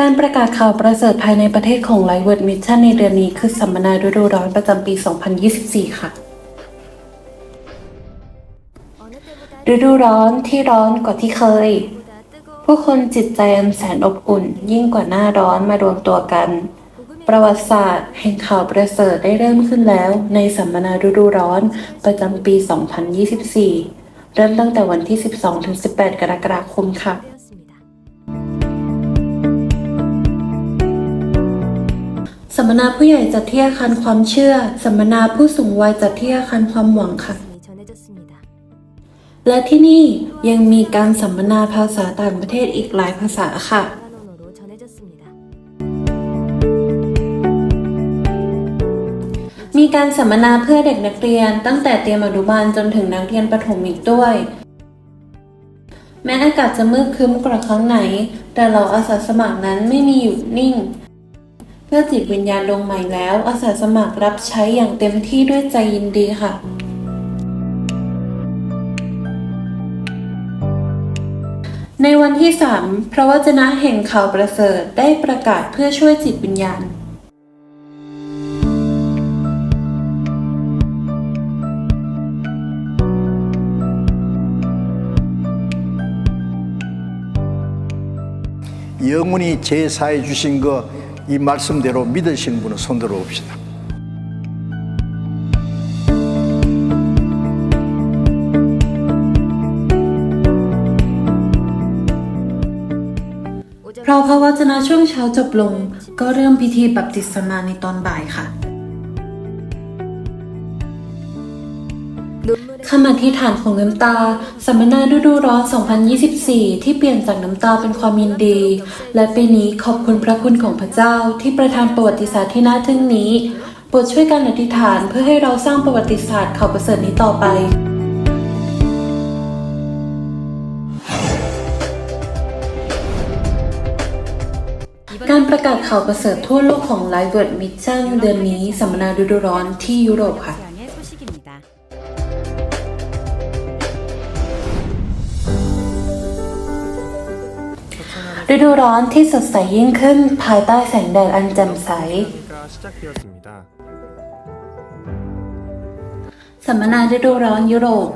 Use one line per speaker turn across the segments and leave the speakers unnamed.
การประกาศข่าวประเสริฐภายในประเทศของ l i ์ e w o r d Mission ในเดือนนี้คือสัมมนาฤดูร้อนประจำปี 2024 ค่ะ ฤดูร้อนที่ร้อนกว่าที่เคย ผู้คนจิตใจอันแสนอบอุ่น ยิ่งกว่าหน้าร้อนมารวมตัวกัน ประวัติศาสตร์แห่งข่าวประเสริฐได้เริ่มขึ้นแล้ว ในสัมมนาฤดูร้อนประจำปี 2024 เริ่มตั้งแต่วันที่ 12-18 กรกฎาคมค่ะสัมมนาผู้ใหญ่จัดที่อาคารความเชื่อ สัมมนาผู้สูงวัยจัดที่อาคารความหวังค่ะ และที่นี่ยังมีการสัมมนาภาษาต่างประเทศอีกหลายภาษาค่ะ มีการสัมมนาเพื่อเด็กนักเรียนตั้งแต่เตรียมอนุบาลจนถึงนักเรียนประถมอีกด้วย แม้อากาศจะมืดครึ้มกว่ครั้งไหน แต่เราอาสาสมัครนั้นไม่มีหยุดนิ่ง เพื่อจิตวิญญาณลงใหม่แล้วอาสาสมัครรับใช้อย่างเต็มที่ด้วยใจยินดีค่ะ ในวันที่ 3 พระวจนะแห่งข่าวประเสริฐได้ประกาศเพื่อช่วยจิตวิญญาณ
영원히 제사해 주신 거 이 말씀대로 믿으시는 분은 손 들어 봅시다.
พราะพระวจนะช่วงเช้าจบลง ก็เริ่มพิธีบัพติศมาในตอนบ่ายค่ะคำอธิษฐานของน้ำตาสัมมนาฤดูร้อน 2024 ที่เปลี่ยนจากน้ำตาเป็นความยินดี และปีนี้ขอบคุณพระคุณของพระเจ้าที่ประทานประวัติศาสตร์ที่น่าทึ่งนี้โปรดช่วยกันอธิษฐานเพื่อให้เราสร้างประวัติศาสตร์ข่าวประเสริฐนี้ต่อไป การประกาศข่าวประเสริฐทั่วโลกของไลฟ์เวิร์ดมิชชั่นเดือนนี้สัมมนาฤดูร้อนที่ยุโรปค่ะ ฤดูร้อนที่สดใสยิ่งขึ้นภายใต้แสงแดดอันแจ่มใส สัมมนาฤดูร้อนยุโรป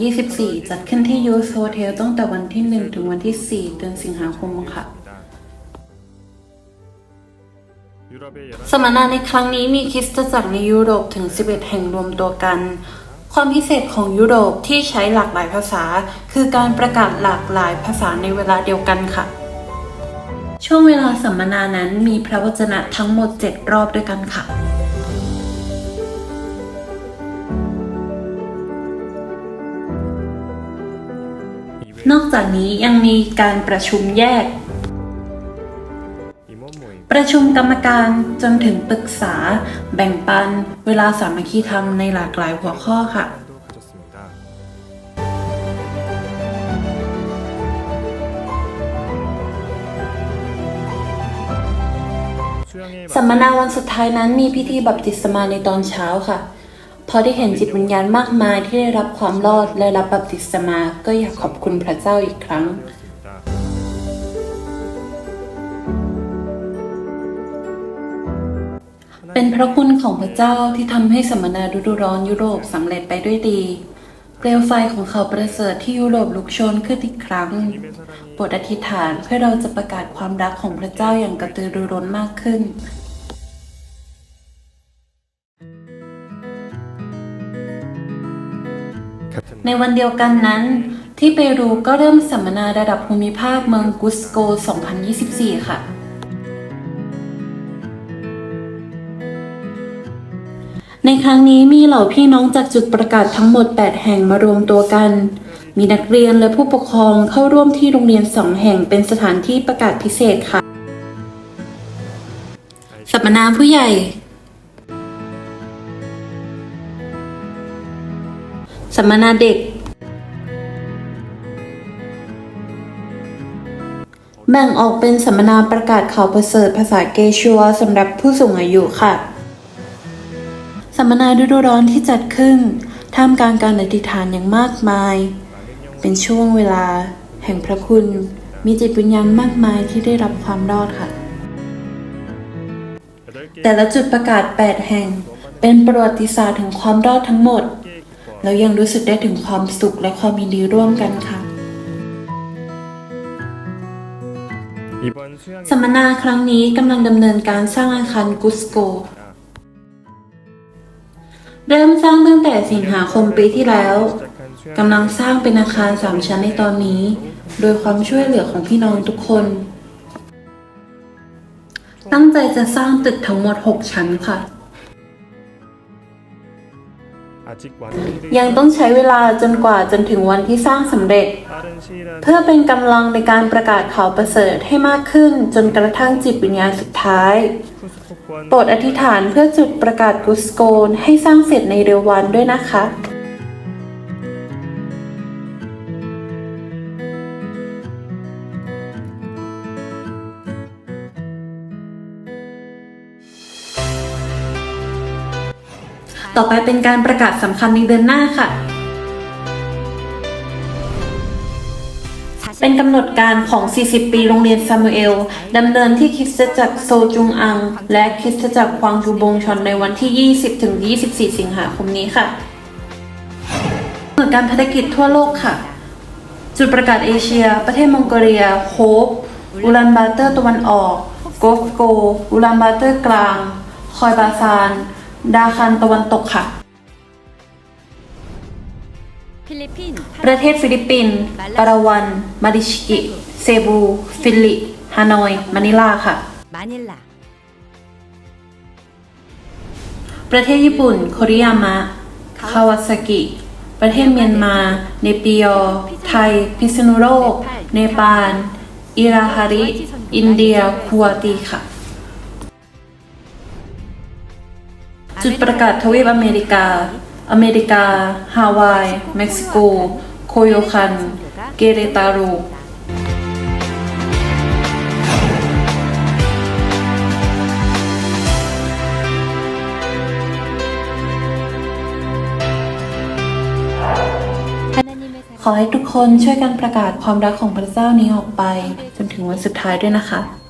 2024 จัดขึ้นที่ยูโซเทลตั้งแต่วันที่ 1 ถึงวันที่ 4 เดือนสิงหาคมค่ะ สัมมนาในครั้งนี้มีคริสตจักรในยุโรปถึง 11 แห่งรวมตัวกัน ความพิเศษของยุโรปที่ใช้หลากหลายภาษา คือการประกาศหลากหลายภาษาในเวลาเดียวกันค่ะ ช่วงเวลาสัมมนานั้นมีพระวจนะทั้งหมด 7 รอบด้วยกันค่ะนอกจากนี้ยังมีการประชุมแยก ประชุมกรรมการจนถึงปรึกษา แบ่งปัน เวลาสามัคคีธรรมในหลากหลายหัวข้อค่ะ สัมมนาวันสุดท้ายนั้นมีพิธีบัพติศมาในตอนเช้าค่ะ พอได้เห็นจิตวิญญาณมากมายที่ได้รับความรอดและรับบัพติศมาก็อยากขอบคุณพระเจ้าอีกครั้ง เป็นพระคุณของพระเจ้าที่ทำให้สัมมนาฤดูร้อนยุโรปสำเร็จไปด้วยดี เปลวไฟของเขาประเสริฐที่ยุโรปลุกโชนขึ้นอีกครั้งโปรดอธิษฐานเพื่อเราจะประกาศความรักของพระเจ้าอย่างกระตือรือร้นมากขึ้นในวันเดียวกันนั้น ที่เปรูก็เริ่มสัมมนาระดับภูมิภาคเมืองกุสโก 2024 ค่ะ ในครั้งนี้มีเหล่าพี่น้องจากจุดประกาศทั้งหมด 8 แห่งมารวมตัวกัน มีนักเรียนและผู้ปกครองเข้าร่วมที่โรงเรียนสองแห่งเป็นสถานที่ประกาศพิเศษค่ะ สัมมนาผู้ใหญ่ สัมมนาเด็ก แบ่งออกเป็นสัมมนาประกาศข่าวประเสริฐภาษาเกชัวสำหรับผู้สูงอายุค่ะ มนาฤดูร้อนที่จัดขึ้น ท่ามกลางการอธิษฐานอย่างมากมาย เป็นช่วงเวลา แห่งพระคุณ มีจิตวิญญาณมากมายที่ได้รับความรอดค่ะ แต่ละจุดประกาศ 8 แห่ง เป็นประวัติศาสตร์ถึงความรอดทั้งหมด แล้วยังรู้สึกได้ถึงความสุขและความยินดีร่วมกันค่ะสัมมนาครั้งนี้กำลังดำเนินการสร้างอาคารกุสโก เริ่มสร้างตั้งแต่สิงหาคมปีที่แล้วกำลังสร้างเป็นอาคารสามชั้นในตอนนี้ โดยความช่วยเหลือของพี่น้องทุกคน ตั้งใจจะสร้างตึกทั้งหมด 6 ชั้นค่ะ ยังต้องใช้เวลาจนกว่าจนถึงวันที่สร้างสำเร็จ เพื่อเป็นกำลังในการประกาศข่าวประเสริฐให้มากขึ้นจนกระทั่งจิตวิญญาณสุดท้าย โปรดอธิษฐานเพื่อจุดประกาศกุสโกนให้สร้างเสร็จในเร็ววันด้วยนะคะ ต่อไปเป็นการประกาศสำคัญในเดือนหน้าค่ะ เป็นกำหนดการของ 40 ปีโรงเรียนซามูเอลดำเนินที่คริสตจักรโซจุงอัง และคริสตจักรควางจูบงชอนในวันที่ 20-24 สิงหาคมนี้ค่ะหน่วการพันกิจทั่วโลกค่ะ จุดประกาศเอเชีย ประเทศมองโกเลีย โฮปอุลันบาเตอร์ตะวันออกโกฟโก อุลันบาเตอร์กลาง คอยบาซาน ดาคันตะวันตกค่ะ ประเทศฟิลิปปินส์ปาราวัน มาดิชิกิ เซบู ฟิลิฮานอย มะนิลาค่ะ ประเทศญี่ปุ่น โคริยามะ คาวาซากิ ประเทศเมียนมา เนปิโอไทย พิษณุโลก เนปาล อิราฮาริ อินเดียคัวตีค่ะ จุดประกาศทวีปอเมริกา อเมริกา ฮาวาย เม็กซิโก โคโยคัน เกเรตารูขอให้ทุกคนช่วยกันประกาศความรักของพระเจ้านี้ออกไป จนถึงวันสุดท้ายด้วยนะคะ